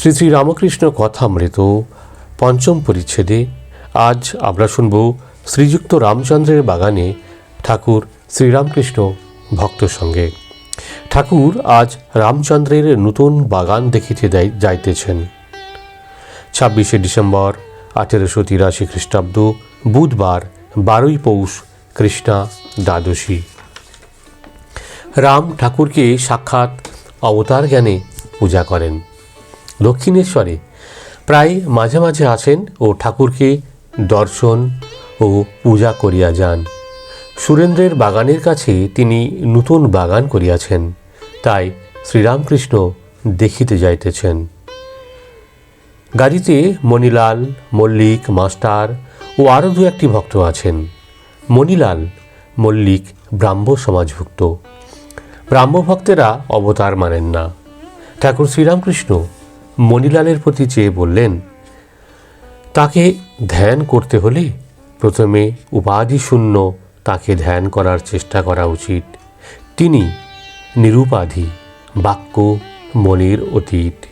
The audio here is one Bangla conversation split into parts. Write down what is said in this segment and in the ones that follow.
শ্রী শ্রী রামকৃষ্ণ কথামৃত পঞ্চম পরিচ্ছেদে আজ আমরা শুনব শ্রীযুক্ত রামচন্দ্রের বাগানে ঠাকুর শ্রীরামকৃষ্ণ ভক্ত সঙ্গে। ঠাকুর আজ রামচন্দ্রের নতুন বাগান দেখিতে যাই- যাইতেছেন। ছাব্বিশে ডিসেম্বর আঠেরোশো তিরাশি খ্রিস্টাব্দ, বুধবার বারোই পৌষ কৃষ্ণা দ্বাদশী। রাম ঠাকুরকে সাক্ষাৎ অবতার জ্ঞানে পূজা করেন। দক্ষিণেশ্বরে। প্রায় মাঝে মাঝে আসেন ও ঠাকুরকে দর্শন ও পূজা করিয়া যান। সুরেন্দ্রের বাগানের কাছে তিনি নতুন বাগান করিয়াছেন। তাই শ্রীরামকৃষ্ণ দেখিতে যাইতেছেন। গাড়িতে মণিলাল, মল্লিক, মাস্টার ও আরও দু একটি ভক্ত আছেন। মণিলাল, মল্লিক, ব্রাহ্ম সমাজভুক্ত। ব্রাহ্ম ভক্তেরা অবতার মানেন না। ঠাকুর শ্রীরামকৃষ্ণ মণিলালের প্রতি চেয়ে বললেন, তাকে ধ্যান করতে হলে প্রথমে উপাধি শূন্য তাকে ধ্যান করার চেষ্টা করা উচিত। তিনি নিরুপাধি, বাক্য মনের অতীত।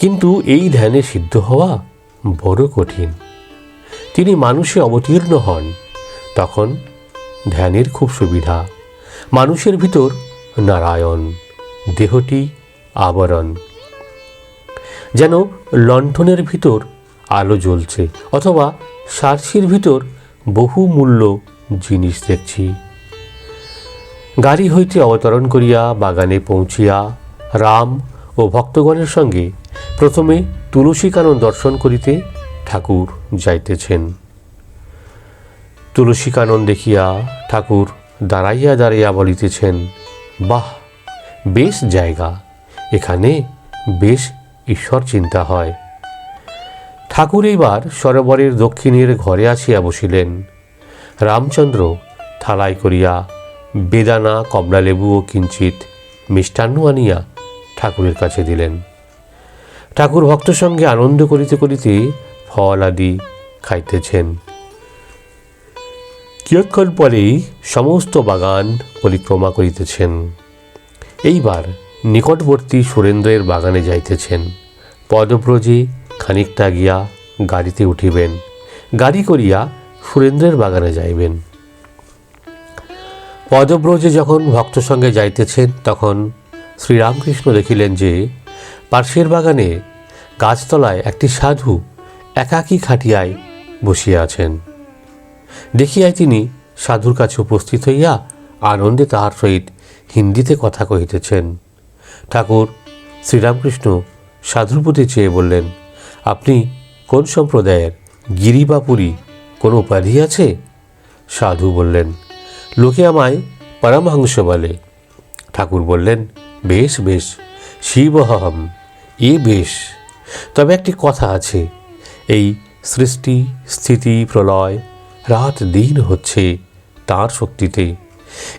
কিন্তু এই ধ্যানে সিদ্ধ হওয়া বড় কঠিন। তিনি মানুষে অবতীর্ণ হন, তখন ধ্যানের খুব সুবিধা। মানুষের ভিতর নারায়ণ, দেহটি আবরণ। যেন লণ্ঠনের ভিতর আলো জ্বলছে অথবা সার্সির ভিতর বহু মূল্য জিনিস দেখছি। গাড়ি হইতে অবতরণ করিয়া বাগানে পৌঁছিয়া রাম ও ভক্তগণের সঙ্গে প্রথমে তুলসী কানন দর্শন করিতে ঠাকুর যাইতেছেন। তুলসী কানন দেখিয়া ঠাকুর দাঁড়াইয়া দাঁড়াইয়া বলিতেছেন, বাহ, বেশ জায়গা। এখানে বেশ ঈশ্বর চিন্তা হয়। ঠাকুর এইবার সরোবরের দক্ষিণের ঘরে আসিয়া বসিলেন। রামচন্দ্র থালায় করিয়া বেদানা, কমলালেবু ও কিঞ্চিত মিষ্টান্ন আনিয়া ঠাকুরের কাছে দিলেন। ঠাকুর ভক্ত সঙ্গে আনন্দ করিতে করিতে ফল আদি খাইতেছেন। কিয়ৎক্ষণ পরেই সমস্ত বাগান পরিক্রমা করিতেছেন। এইবার নিকটবর্তী সুরেন্দ্রের বাগানে যাইতেছেন। পদব্রজে খানিকটা গিয়া গাড়িতে উঠিবেন। গাড়ি করিয়া সুরেন্দ্রের বাগানে যাইবেন। পদব্রজে যখন ভক্ত সঙ্গে যাইতেছেন, তখন শ্রীরামকৃষ্ণ দেখিলেন যে, পার্শ্বের বাগানে গাছতলায় একটি সাধু একাকী খাটিয়ায় বসিয়া আছেন। দেখিয়াই তিনি সাধুর কাছে উপস্থিত হইয়া আনন্দে তাহার সহিত হিন্দিতে কথা কহিতেছেন। ঠাকুর, শ্রীরামকৃষ্ণ সাধুর প্রতি চেয়ে বললেন, আপনি কোন সম্প্রদায়ের? গিরি বা পুরী? কোনো উপাধি আছে? সাধু বললেন, লোকে আমায় পরমহংস বলে। ঠাকুর বললেন, বেশ বেশ শিবহম এ বেশ। তবে একটি কথা আছে, এই সৃষ্টি, স্থিতি, প্রলয় রাত দিন হচ্ছে তার শক্তিতে।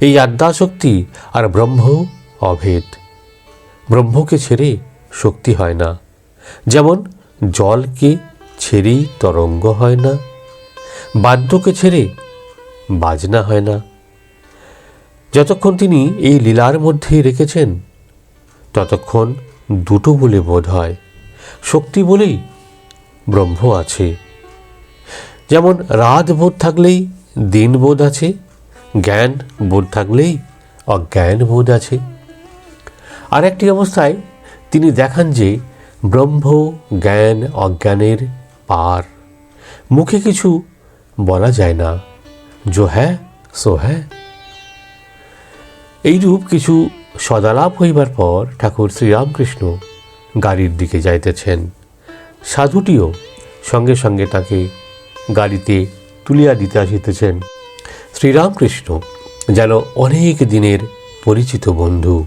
এই আদ্যাশক্তি আর ব্রহ্ম অভেদ। ব্রহ্মকে ছেড়ে শক্তি হয় না। যেমন জলকে ছেড়েই তরঙ্গ হয় না, বাদ্যকে ছেড়ে বাজনা হয় না। যতক্ষণ তিনি এই লীলার মধ্যে রেখেছেন, ততক্ষণ দুটো বলে বোধ হয়, শক্তি বলেই ব্রহ্ম আছে। যেমন রাত বোধ থাকলেই দিন বোধ আছে জ্ঞান বোধ থাকলেই অজ্ঞান বোধ আছে। আর একটি অবস্থায় তিনি দেখান যে ব্রহ্ম, জ্ঞান, অজ্ঞানের পার। মুখে কিছু বলা যায় না। জো হ্যাঁ সো হ্যাঁ। এইরূপ কিছু সদালাপ হইবার পর ঠাকুর শ্রীরামকৃষ্ণ গাড়ির দিকে যাইতেছেন। সাধুটিও সঙ্গে সঙ্গে তাকে গাড়িতে তুলিয়া দিতে আসিতেছেন। শ্রীরামকৃষ্ণ যেন অনেক দিনের পরিচিত বন্ধু।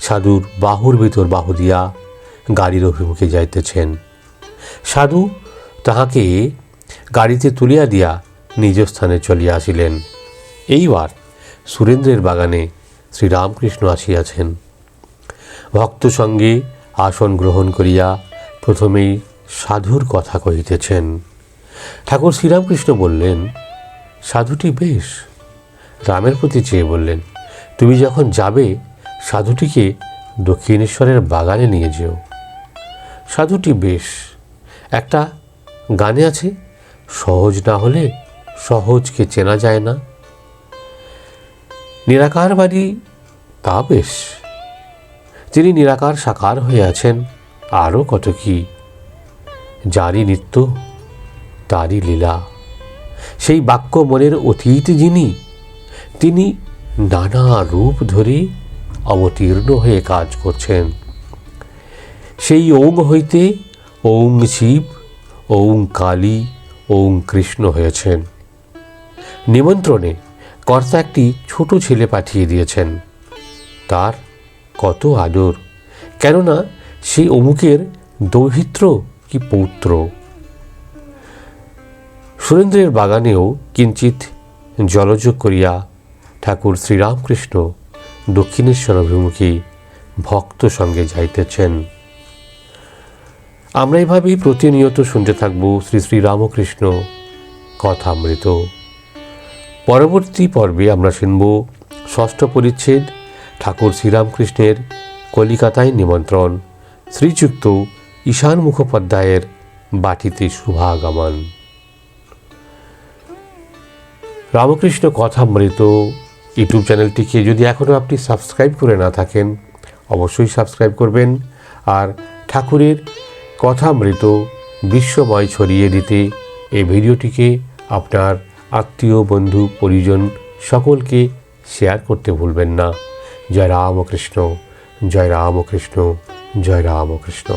সাধুর বাহুর ভিতর বাহু দিয়া গাড়ির অভিমুখে যাইতেছেন। সাধু তাহাকে গাড়িতে তুলিয়া দিয়া নিজ স্থানে চলিয়া আসিলেন। এইবার সুরেন্দ্রের বাগানে শ্রীরামকৃষ্ণ আসিয়াছেন। ভক্ত সঙ্গে আসন গ্রহণ করিয়া প্রথমেই সাধুর কথা কহিতেছেন। ঠাকুর শ্রীরামকৃষ্ণ বললেন, সাধুটি বেশ। রামের প্রতি চেয়ে বললেন, তুমি যখন যাবে সাধুটিকে দক্ষিণেশ্বরের বাগানে নিয়ে যেও। সাধুটি বেশ, একটা গানে আছে, সহজ না হলে সহজকে চেনা যায় না। নিরাকার বাড়ি তা বেশ তিনি নিরাকার সাকার হয়ে আছেন, আরও কত কি। যারই নিত্য, তারই লীলা। সেই বাক্য মনের অতীত যিনি, তিনি নানা রূপ ধরে অবতীর্ণ হয়ে কাজ করছেন। সেই ওং হইতে ওং শিব, ওং কালী, ওং কৃষ্ণ হয়েছেন। নিমন্ত্রণে কর্তা একটি ছোট ছেলে পাঠিয়ে দিয়েছেন। তার কত আদর, কেননা সে অমুকের দৌহিত্র কি পৌত্র? সুরেন্দ্রের বাগানেও কিঞ্চিত জলযোগ করিয়া ঠাকুর শ্রীরামকৃষ্ণ দক্ষিণেশ্বর অভিমুখী ভক্ত সঙ্গে যাইতেছেন। আমরা এভাবেই প্রতিনিয়ত শুনতে থাকব শ্রী শ্রী রামকৃষ্ণ কথামৃত। পরবর্তী পর্বে আমরা শুনব ষষ্ঠ পরিচ্ছেদ ঠাকুর শ্রীরামকৃষ্ণের কলিকাতায় নিমন্ত্রণ, শ্রীযুক্ত ঈশান মুখোপাধ্যায়ের বাটিতে শুভাগমন। রামকৃষ্ণ কথামৃত ইউটিউব চ্যানেলটিকে যদি এখনও আপনি সাবস্ক্রাইব করে না থাকেন, অবশ্যই সাবস্ক্রাইব করবেন আর ঠাকুরের কথামৃত বিশ্বময় ছড়িয়ে দিতে এই ভিডিওটিকে আপনার আত্মীয়, বন্ধু, পরিজন সকলকে শেয়ার করতে ভুলবেন না। জয় রামকৃষ্ণ জয় রামকৃষ্ণ জয় রামকৃষ্ণ।